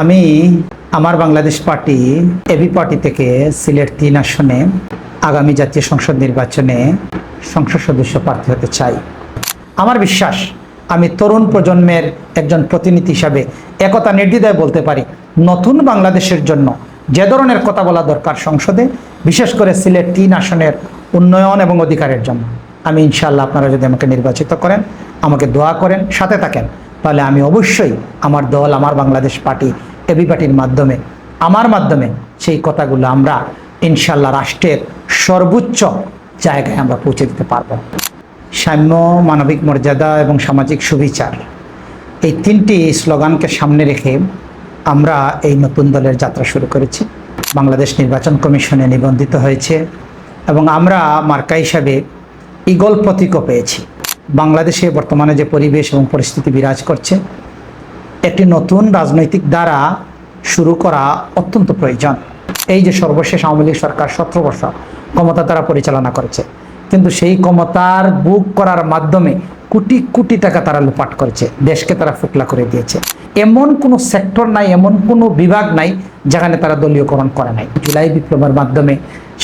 আমি আমার Bangladesh party, AB party থেকে সিলেট তিন আসনে আগামী জাতীয় সংসদ নির্বাচনে সংসদ সদস্য প্রার্থী হতে চাই। আমার বিশ্বাস, আমি তরুণ প্রজন্মের একজন প্রতিনিধি হিসাবে একতা নির্দ্বিধায় বলতে পারি, নতুন বাংলাদেশের জন্য যে ধরনের কথা বলা দরকার সংসদে, বিশেষ করে সিলেট তিন আসনের উন্নয়ন এবং অধিকারের জন্য। আমি ইনশাআল্লাহ আপনারা যদি আমাকে নির্বাচিত করেন, আমাকে দোয়া করেন, সাথে থাকেন, তাহলে আমি অবশ্যই আমার দল, আমার বাংলাদেশ পার্টি এবি মাধ্যমে, আমার মাধ্যমে সেই কথাগুলো আমরা ইনশাল্লাহ রাষ্ট্রের সর্বোচ্চ জায়গায় আমরা পৌঁছে দিতে পারব। সাম্য, মানবিক মর্যাদা এবং সামাজিক সুবিচার এই তিনটি স্লোগানকে সামনে রেখে আমরা এই নতুন দলের যাত্রা শুরু করেছি। বাংলাদেশ নির্বাচন কমিশনে নিবন্ধিত হয়েছে এবং আমরা মার্কা হিসাবে ইগল প্রতীকও পেয়েছি। বাংলাদেশে বর্তমানে যে পরিবেশ এবং পরিস্থিতি বিরাজ করছে, একটি নতুন রাজনৈতিক দ্বারা শুরু করা অত্যন্ত প্রয়োজন। এই যে সর্বশেষ আওয়ামী লীগ সরকার সতেরো বর্ষ ক্ষমতা তারা পরিচালনা করেছে, কিন্তু সেই ক্ষমতার বুক করার মাধ্যমে কোটি কোটি টাকা তারা লুপাট করেছে, দেশকে তারা ফুকলা করে দিয়েছে। এমন কোনো সেক্টর নাই, এমন কোনো বিভাগ নাই যেখানে তারা দলীয়করণ করে নাই। জুলাই বিপ্লবের মাধ্যমে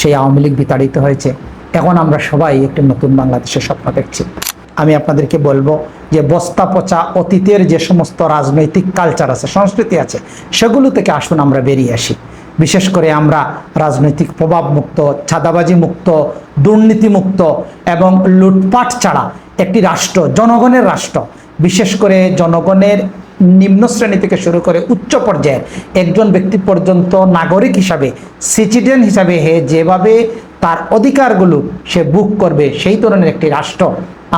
সেই আওয়ামী লীগ বিতাড়িত হয়েছে। এখন আমরা সবাই একটি নতুন বাংলাদেশের স্বপ্ন দেখছি। আমি আপনাদেরকে বলব যে বস্তা পচা অতীতের যে সমস্ত রাজনৈতিক কালচার আছে, সংস্কৃতি আছে, সেগুলো থেকে আসুন আমরা বেরিয়ে আসি। বিশেষ করে আমরা রাজনৈতিক প্রভাব মুক্ত ছাদাবাজি মুক্ত দুর্নীতি মুক্ত এবং লুটপাট ছাড়া একটি রাষ্ট্র, জনগণের রাষ্ট্র, বিশেষ করে জনগণের নিম্ন শ্রেণি থেকে শুরু করে উচ্চ পর্যায়ের একজন ব্যক্তি পর্যন্ত নাগরিক হিসাবে সিটিজেন হিসাবে হে যেভাবে তার অধিকারগুলো সে বুক করবে সেই ধরনের একটি রাষ্ট্র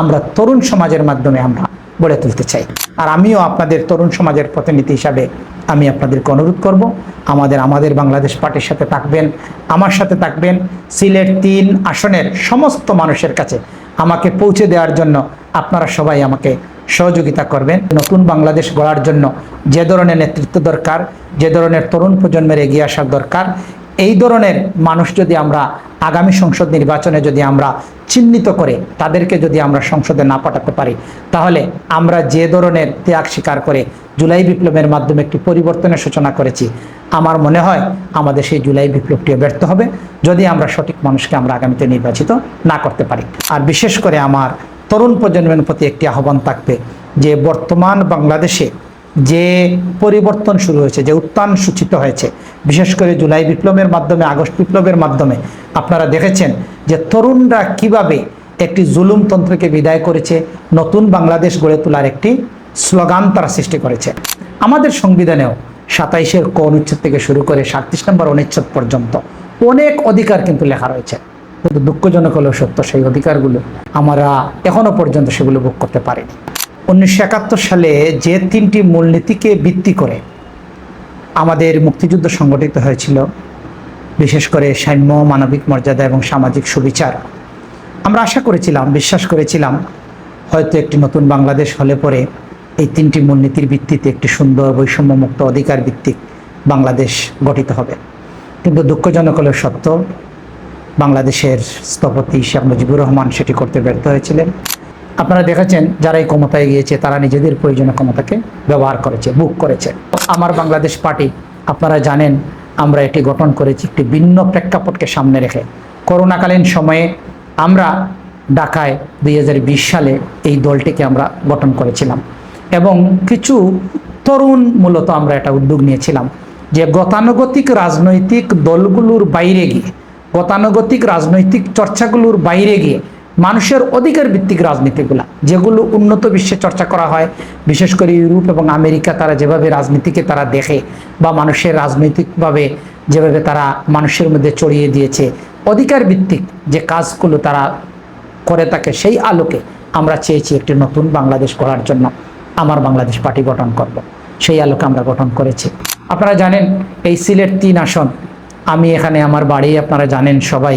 আমরা তরুণ সমাজের মাধ্যমে আমরা গড়ে তুলতে চাই। আর আমিও আপনাদের তরুণ সমাজের প্রতিনিধি হিসাবে আমি আপনাদেরকে অনুরোধ করব, আমাদের আমাদের বাংলাদেশ পার্টির সাথে থাকবেন, আমার সাথে থাকবেন, সিলেট তিন আসনের সমস্ত মানুষের কাছে আমাকে পৌঁছে দেওয়ার জন্য আপনারা সবাই আমাকে সহযোগিতা করবেন। নতুন বাংলাদেশ গড়ার জন্য যে ধরনের নেতৃত্ব দরকার, যে ধরনের তরুণ প্রজন্মের এগিয়ে আসার দরকার এই ধরনের মানুষ যদি আমরা আগামী সংসদ নির্বাচনে যদি আমরা চিহ্নিত করে, তাদেরকে যদি আমরা সংসদে না পাঠাতে পারি, তাহলে আমরা যে ধরনের ত্যাগ স্বীকার করে জুলাই বিপ্লবের মাধ্যমে একটি পরিবর্তনের সূচনা করেছি, আমার মনে হয় আমাদের সেই জুলাই বিপ্লবটিও ব্যর্থ হবে যদি আমরা সঠিক মানুষকে আমরা আগামীতে নির্বাচিত না করতে পারি। আর বিশেষ করে আমার তরুণ প্রজন্মের প্রতি একটি আহ্বান থাকবে যে বর্তমান বাংলাদেশে যে পরিবর্তন শুরু হয়েছে, যে উত্থান সূচিত হয়েছে, বিশেষ করে জুলাই বিপ্লবের মাধ্যমে, আগস্ট বিপ্লবের মাধ্যমে। আপনারা দেখেছেন যে তরুণরা কীভাবে একটি জুলুমতন্ত্রকে বিদায় করেছে, নতুন বাংলাদেশ গড়ে তোলার একটি স্লোগান তারা সৃষ্টি করেছে। আমাদের সংবিধানেও সাতাইশের ক অনুচ্ছেদ থেকে শুরু করে সাতত্রিশ নম্বর অনুচ্ছেদ পর্যন্ত অনেক অধিকার কিন্তু লেখা রয়েছে। কিন্তু দুঃখজনক হলেও সত্য, সেই অধিকারগুলো আমরা এখনও পর্যন্ত সেগুলো ভোগ করতে পারিনি। উনিশশো একাত্তর সালে যে তিনটি মূলনীতিকে ভিত্তি করে আমাদের মুক্তিযুদ্ধ সংগঠিত হয়েছিল, বিশেষ করে সাম্য, মানবিক মর্যাদা এবং সামাজিক সুবিচার, আমরা আশা করেছিলাম, বিশ্বাস করেছিলাম, হয়তো একটি নতুন বাংলাদেশ হলে পরে এই তিনটি মূলনীতির ভিত্তিতে একটি সুন্দর বৈষম্যমুক্ত অধিকার ভিত্তিক বাংলাদেশ গঠিত হবে। কিন্তু দুঃখজনক হলেও সত্য, বাংলাদেশের স্থপতি শেখ মুজিবুর রহমান সেটি করতে ব্যর্থ হয়েছিলেন। আপনারা দেখেছেন যারা এই ক্ষমতায় গিয়েছে, তারা নিজেদের প্রয়োজনীয় ক্ষমতাকে ব্যবহার করেছে বুক করেছে। আমার বাংলাদেশ পার্টি, আপনারা জানেন, আমরা এটি গঠন করেছি একটি ভিন্ন প্রেক্ষাপটকে সামনে রেখে। করোনাকালীন সময়ে আমরা ঢাকায় দুই হাজার বিশ সালে এই দলটিকে আমরা গঠন করেছিলাম এবং কিছু তরুণ মূলত আমরা এটা উদ্যোগ নিয়েছিলাম যে গতানুগতিক রাজনৈতিক দলগুলোর বাইরে গিয়ে, গতানুগতিক রাজনৈতিক চর্চাগুলোর বাইরে গিয়ে মানুষের অধিকার ভিত্তিক রাজনীতিগুলা, যেগুলো উন্নত বিশ্বে চর্চা করা হয়, বিশেষ করে ইউরোপ এবং আমেরিকা তারা যেভাবে রাজনীতিকে তারা দেখে বা মানুষের রাজনৈতিকভাবে যেভাবে তারা মানুষের মধ্যে চড়িয়ে দিয়েছে, অধিকার ভিত্তিক যে কাজগুলো তারা করে থাকে সেই আলোকে আমরা চেয়েছি একটি নতুন বাংলাদেশ করার জন্য, আমার বাংলাদেশ পার্টি গঠন করব। সেই আলোকে আমরা গঠন করেছি। আপনারা জানেন, এই সিলেট তিন আসন, আমি এখানে আমার বাড়ি, আপনারা জানেন সবাই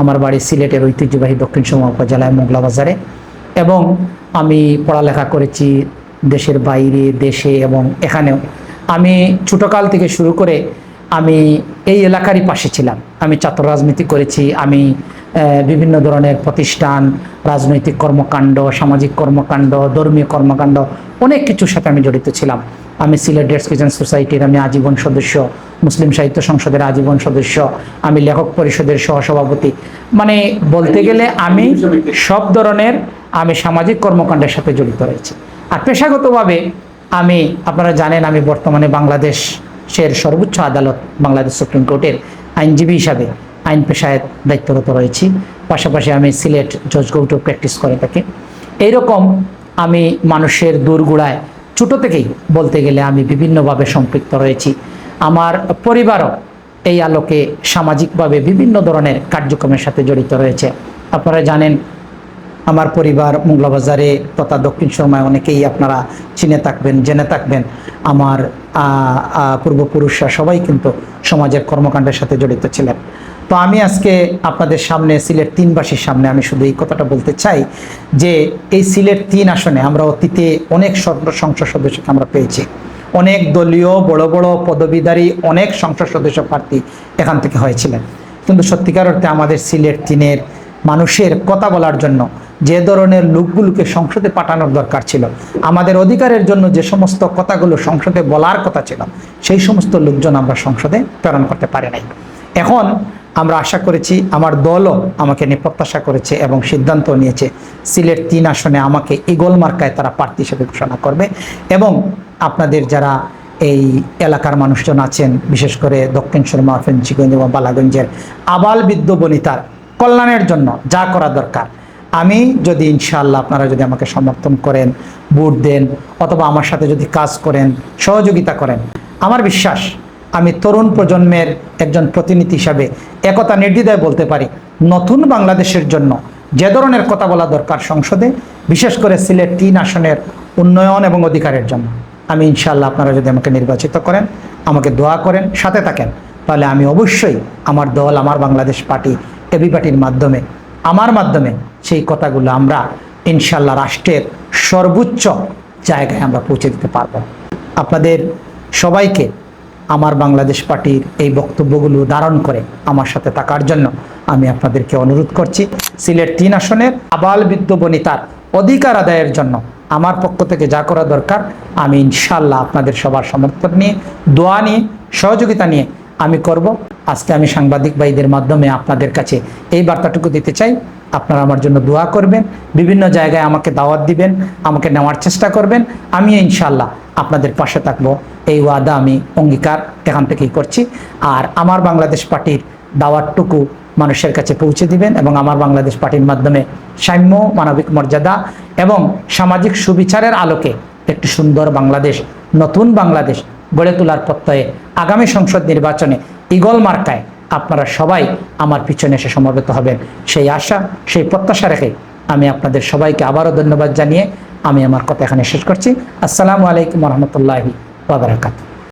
আমার বাড়ি সিলেটের ঐতিহ্যবাহী দক্ষিণ সুরমা উপজেলায় মোগলা বাজারে এবং আমি পড়ালেখা করেছি দেশের বাইরে, দেশে এবং এখানেও। আমি ছোটোকাল থেকে শুরু করে আমি এই এলাকারই পাশে ছিলাম। আমি ছাত্র রাজনীতি করেছি, আমি বিভিন্ন ধরনের প্রতিষ্ঠান রাজনৈতিক কর্মকাণ্ড সামাজিক কর্মকাণ্ড ধর্মীয় কর্মকাণ্ড অনেক কিছুর সাথে আমি জড়িত ছিলাম। আমি সিলেট ডেটস কিচেন সোসাইটির আমি আজীবন সদস্য মুসলিম সাহিত্য সংসদের আজীবন সদস্য আমি লেখক পরিষদের সহসভাপতি। মানে বলতে গেলে আমি সব ধরনের আমি সামাজিক কর্মকাণ্ডের সাথে জড়িত রয়েছি। আর পেশাগতভাবে আমি আপনারা জানেন আমি বর্তমানে বাংলাদেশের সর্বোচ্চ আদালত বাংলাদেশ সুপ্রিম কোর্টের আইনজীবী হিসাবে আইন পেশায় দায়িত্বরত রয়েছি। পাশাপাশি আমি সিলেট জজ কোর্টও প্র্যাকটিস করে থাকি। এইরকম আমি মানুষের দূরগুড়ায়, ছোটো থেকেই বলতে গেলে আমি বিভিন্নভাবে সম্পৃক্ত রয়েছি। আমার পরিবারও এই আলোকে সামাজিকভাবে বিভিন্ন ধরনের কার্যক্রমের সাথে জড়িত রয়েছে। আপনারা জানেন, আমার পরিবার মোংলাবাজারে তথা দক্ষিণ শর্মায় অনেকেই আপনারা চিনে থাকবেন, জেনে থাকবেন। আমার পূর্বপুরুষরা সবাই কিন্তু সমাজের কর্মকাণ্ডের সাথে জড়িত ছিলেন। তো আমি আজকে আপনাদের সামনে, সিলেট তিনবাসীর সামনে আমি শুধু এই কথাটা বলতে চাই যে এই সিলেট তিন আসনে আমরা অতীতে অনেক সদ- সংসদ সদস্যকে আমরা পেয়েছি। অনেক দলীয় বড় বড় পদবীধারী, অনেক সংসদ সদস্য প্রার্থী এখান থেকে হয়েছিলেন। কিন্তু সত্যিকার অর্থে আমাদের সিলেট তিনের মানুষের কথা বলার জন্য যে ধরনের লোকগুলোকে সংসদে পাঠানোর দরকার ছিল, আমাদের অধিকারের জন্য যে সমস্ত কথাগুলো সংসদে বলার কথা ছিল, সেই সমস্ত লোকজন আমরা সংসদে প্রেরণ করতে পারি নাই। এখন আমরা আশা করেছি আমার দলও আমাকে নিয়ে প্রত্যাশা করেছে এবং সিদ্ধান্ত নিয়েছে। সিলেট তিন আসনে আমাকে ইগল মার্কায় তারা প্রার্থী হিসেবে ঘোষণা করবে এবং আপনাদের যারা এই এলাকার মানুষজন আছেন, বিশেষ করে দক্ষিণ শর্মা ফেঞ্চিগঞ্জ এবং বালাগঞ্জের আবাল বিদ্য বনিতার কল্যাণের জন্য যা করা দরকার, আমি যদি ইনশাআল্লাহ আপনারা যদি আমাকে সমর্থন করেন, ভোট দেন অথবা আমার সাথে যদি কাজ করেন, সহযোগিতা করেন, আমার বিশ্বাস আমি তরুণ প্রজন্মের একজন প্রতিনিধি হিসাবে একথা নির্দ্বিধায় বলতে পারি, নতুন বাংলাদেশের জন্য যে ধরনের কথা বলা দরকার সংসদে, বিশেষ করে সিলেট তিন আসনের উন্নয়ন এবং অধিকারের জন্য। আমি ইনশাল্লাহ আপনারা যদি আমাকে নির্বাচিত করেন, আমাকে দোয়া করেন, সাথে থাকেন, তাহলে আমি অবশ্যই আমার দল, আমার বাংলাদেশ পার্টি, এবি পার্টির মাধ্যমে, আমার মাধ্যমে সেই কথাগুলো আমরা ইনশাল্লাহ রাষ্ট্রের সর্বোচ্চ জায়গায় আমরা পৌঁছে দিতে পারব। আপনাদের সবাইকে আমার বাংলাদেশ পার্টির এই বক্তব্যগুলো ধারণ করে আমার সাথে থাকার জন্য আমি আপনাদেরকে অনুরোধ করছি। সিলেট তিন আসনের আবাল বৃদ্ধ বনিতার অধিকার আদায়ের জন্য আমার পক্ষ থেকে যা করা দরকার, আমি ইনশাল্লাহ আপনাদের সবার সমর্থন নিয়ে, দোয়া নিয়ে, সহযোগিতা নিয়ে আমি করব। আজকে আমি সাংবাদিক ভাইদের মাধ্যমে আপনাদের কাছে এই বার্তাটুকু দিতে চাই। আপনারা আমার জন্য দোয়া করবেন, বিভিন্ন জায়গায় আমাকে দাওয়াত দিবেন, আমাকে নেওয়ার চেষ্টা করবেন। আমি ইনশাল্লাহ আপনাদের পাশে থাকব। এই ওয়াদা আমি অঙ্গীকার এখান থেকেই করছি। আর আমার বাংলাদেশ পার্টির দাওয়াতটুকু মানুষের কাছে পৌঁছে দিবেন এবং আমার বাংলাদেশ পার্টির মাধ্যমে সাম্য, মানবিক মর্যাদা এবং সামাজিক সুবিচারের আলোকে একটি সুন্দর বাংলাদেশ, নতুন বাংলাদেশ গড়ে তোলার প্রত্যয়ে আগামী সংসদ নির্বাচনে ইগল মার্কায় আপনারা সবাই আমার পিছনে এসে সমবেত হবেন। সেই আশা, সেই প্রত্যাশা রেখে আমি আপনাদের সবাইকে আবারও ধন্যবাদ জানিয়ে আমি আমার কথা এখানে শেষ করছি। আসসালামু আলাইকুম রহমতুল্লাহি ওবরাকাতু